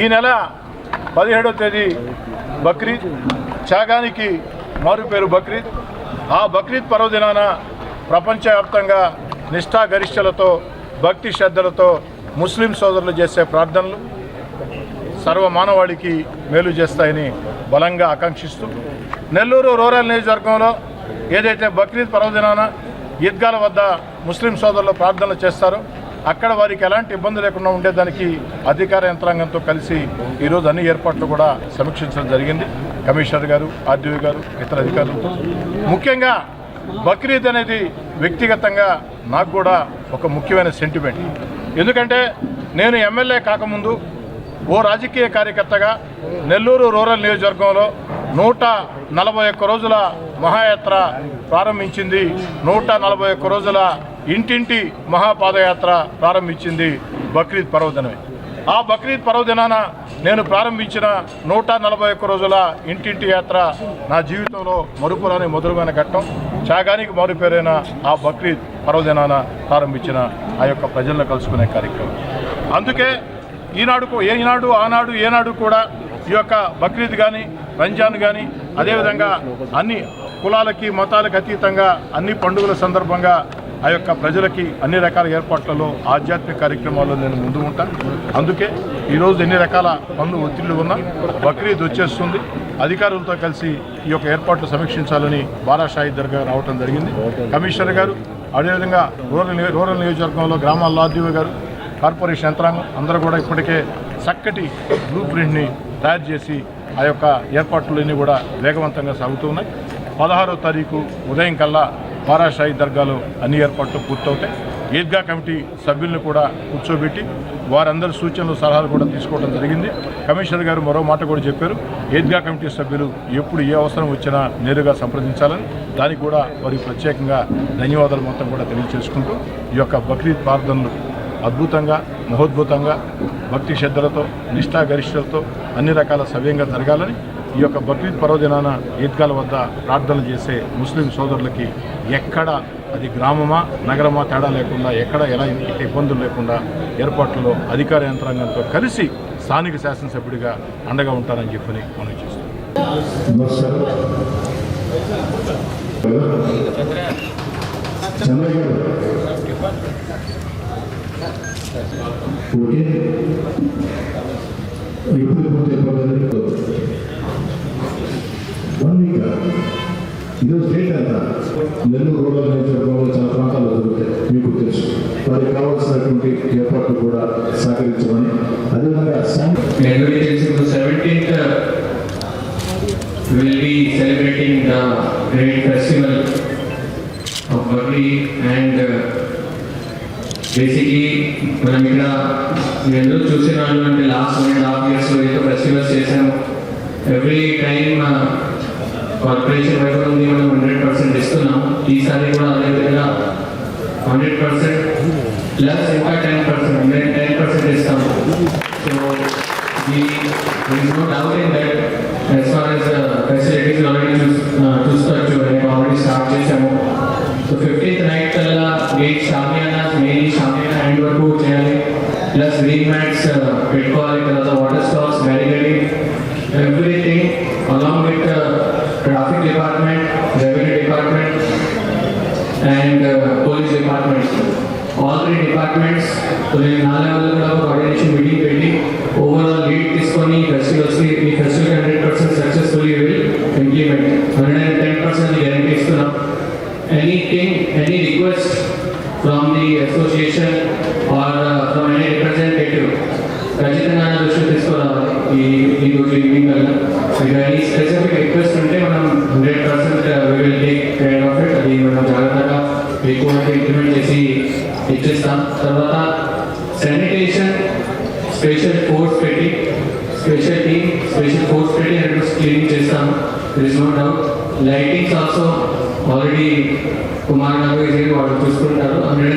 ఈ నెల పదిహేడవ తేదీ బక్రీద్. త్యాగానికి మారు పేరు బక్రీద్. ఆ బక్రీద్ పర్వదినాన ప్రపంచవ్యాప్తంగా నిష్ఠాగరిష్టలతో భక్తి శ్రద్ధలతో ముస్లిం సోదరులు చేసే ప్రార్థనలు సర్వ మానవాళికి మేలు చేస్తాయని బలంగా ఆకాంక్షిస్తూ నెల్లూరు రూరల్ నియోజకవర్గంలో ఏదైతే బక్రీద్ పర్వదినాన ఈద్గాల వద్ద ముస్లిం సోదరులు ప్రార్థనలు చేస్తారో అక్కడ వారికి ఎలాంటి ఇబ్బంది లేకుండా ఉండేదానికి అధికార యంత్రాంగంతో కలిసి ఈరోజు అన్ని ఏర్పాట్లు కూడా సమీక్షించడం జరిగింది. కమిషనర్ గారు ఆర్డీఓ గారు ఇతర అధికారులతో ముఖ్యంగా బక్రీద్ అనేది వ్యక్తిగతంగా నాకు కూడా ఒక ముఖ్యమైన సెంటిమెంట్ ఎందుకంటే నేను ఎమ్మెల్యే కాకముందు ఓ రాజకీయ కార్యకర్తగా నెల్లూరు రూరల్ నియోజకవర్గంలో నూట నలభై ఒక్క రోజుల మహాయాత్ర ప్రారంభించింది. నూట నలభై ఒక్క రోజుల ఇంటింటి మహాపాదయాత్ర ప్రారంభించింది బక్రీద్ పర్వదినమే. ఆ బక్రీద్ పర్వదినాన నేను ప్రారంభించిన నూట నలభై ఒక్క రోజుల ఇంటింటి యాత్ర నా జీవితంలో మరుపురాని మధురమైన ఘట్టం. త్యాగానికి మారుపేరైన ఆ బక్రీద్ పర్వదినాన ప్రారంభించిన ఆ యొక్క ప్రజలను కలుసుకునే కార్యక్రమం. అందుకే ఈనాడు కూ- ఈనాడు ఆనాడు ఏనాడు కూడా ఈ యొక్క బక్రీద్ కానీ రంజాన్ కానీ అదేవిధంగా అన్ని కులాలకి మతాలకు అతీతంగా అన్ని పండుగల సందర్భంగా ఆ యొక్క ప్రజలకి అన్ని రకాల ఏర్పాట్లలో ఆధ్యాత్మిక కార్యక్రమాల్లో నేను ముందు ఉంటాను అందుకే ఈరోజు ఎన్ని రకాల పనులు ఒత్తిళ్ళు ఉన్నా బక్రీద్ వచ్చేస్తుంది. అధికారులతో కలిసి ఈ యొక్క ఏర్పాట్లు సమీక్షించాలని బారా షాహిద్ దర్గా రావటం జరిగింది. కమిషనర్ గారు అదేవిధంగా రూరల్ రూరల్ నియోజకవర్గంలో గ్రామాల ఆర్డీఓ గారు కార్పొరేషన్ యంత్రాంగం అందరూ కూడా ఇప్పటికే చక్కటి బ్లూ ప్రింట్ని తయారు చేసి ఆ యొక్క ఏర్పాట్లన్నీ కూడా వేగవంతంగా సాగుతూ ఉన్నాయి పదహారో తారీఖు ఉదయం కల్లా బారాషాహి దర్గాలో అన్ని ఏర్పాట్లు పూర్తవుతాయి. ఈద్గా కమిటీ సభ్యులను కూడా కూర్చోబెట్టి వారందరి సూచనలు సలహాలు కూడా తీసుకోవడం జరిగింది. కమిషనర్ గారు మరో మాట కూడా చెప్పారు. ఈద్గా కమిటీ సభ్యులు ఎప్పుడు ఏ అవసరం వచ్చినా నేరుగా సంప్రదించాలని. దానికి కూడా వారికి ప్రత్యేకంగా ధన్యవాదాలు మొత్తం కూడా తెలియజేసుకుంటూ ఈ యొక్క బక్రీద్ ప్రార్థనలు అద్భుతంగా మహోద్భుతంగా భక్తి శ్రద్ధలతో నిష్ఠా గరిష్టలతో అన్ని రకాల సవ్యంగా జరగాలని ఈ యొక్క బక్రీద్ పర్వదినాన ఈద్గాల వద్ద ప్రార్థనలు చేసే ముస్లిం సోదరులకి ఎక్కడ అది గ్రామమా నగరమా తేడా లేకుండా ఎక్కడ ఎలా ఇబ్బందులు లేకుండా ఏర్పాట్లలో అధికార యంత్రాంగంతో కలిసి స్థానిక శాసనసభ్యుడిగా అండగా ఉంటానని చెప్పని మనం చేస్తాం ఓకే. ఇప్పుడు పూర్తి అయిపోతుంది. వన్ వీక్ ఈరోజు డేట్ ఎంత నెల్లూరు రూరల్ నియోజకవర్గంలో చాలా ప్రాంతాల్లో జరుగుతాయి మీకు తెలుసు. వారికి కావాల్సినటువంటి ఏర్పాట్లు కూడా సహకరించమని. అదేవిధంగా శాంతి Everybody tells you the seventeenth we will be celebrating the great festival of Bakri and uh, basically మనం ఇక్కడ మీరు ఎందుకు చూసిన వాళ్ళు అంటే last one and half years ఏదో ఫెస్టివల్స్ చేశాము. ఎవ్రీ టైం కార్పొరేషన్ వైపు నుండి మనం హండ్రెడ్ పర్సెంట్ ఇస్తున్నాం. ఈసారి కూడా అదేవిధంగా హండ్రెడ్ పర్సెంట్ ప్లస్ ఇంకా ten percent hundred ten percent ఇస్తాము. So the there is no doubt in that as far చూసుకోవచ్చు. రేపు ఆల్రెడీ స్టార్ట్ చేసాము సో ఫిఫ్టీన్త్ నైట్ కల్లా gate shamiana plus green mats పెట్టుకోవాలి తర్వాత water stocks barricading everything along with traffic department revenue department and police department all three departments నేను నా లెవెల్లో కూడా కోఆర్డినేషన్ మీటింగ్ పెట్టి ఓవరాల్ లీడ్ తీసుకొని ఫెస్టివల్స్ ఈ festival hundred percent successfully will implement hundred and ten percent guarantee ఇస్తున్నాం anything any request from the association or from any representative ఖచ్చితంగా నా దృష్టి తీసుకురావాలి ఈ ఈరోజు రోజు ఈవినింగ్ కల్లా మీకు ఎనీ స్పెసిఫిక్ రిక్వెస్ట్ ఉంటే మనం hundred percent will take care of it అది మనం జాగ్రత్తగా ఎక్కువ ఇంప్లిమెంట్ చేసి ఇచ్చేస్తాం తర్వాత శానిటేషన్ స్పెషల్ ఫోర్స్ పెట్టి స్పెషల్ టీమ్ స్పెషల్ ఫోర్స్ పెట్టి రెండు క్లీనింగ్ చేస్తాం there no doubt lightings also already Kumar Nagar ఇది వాళ్ళు చూసుకుంటారు హండ్రెడ్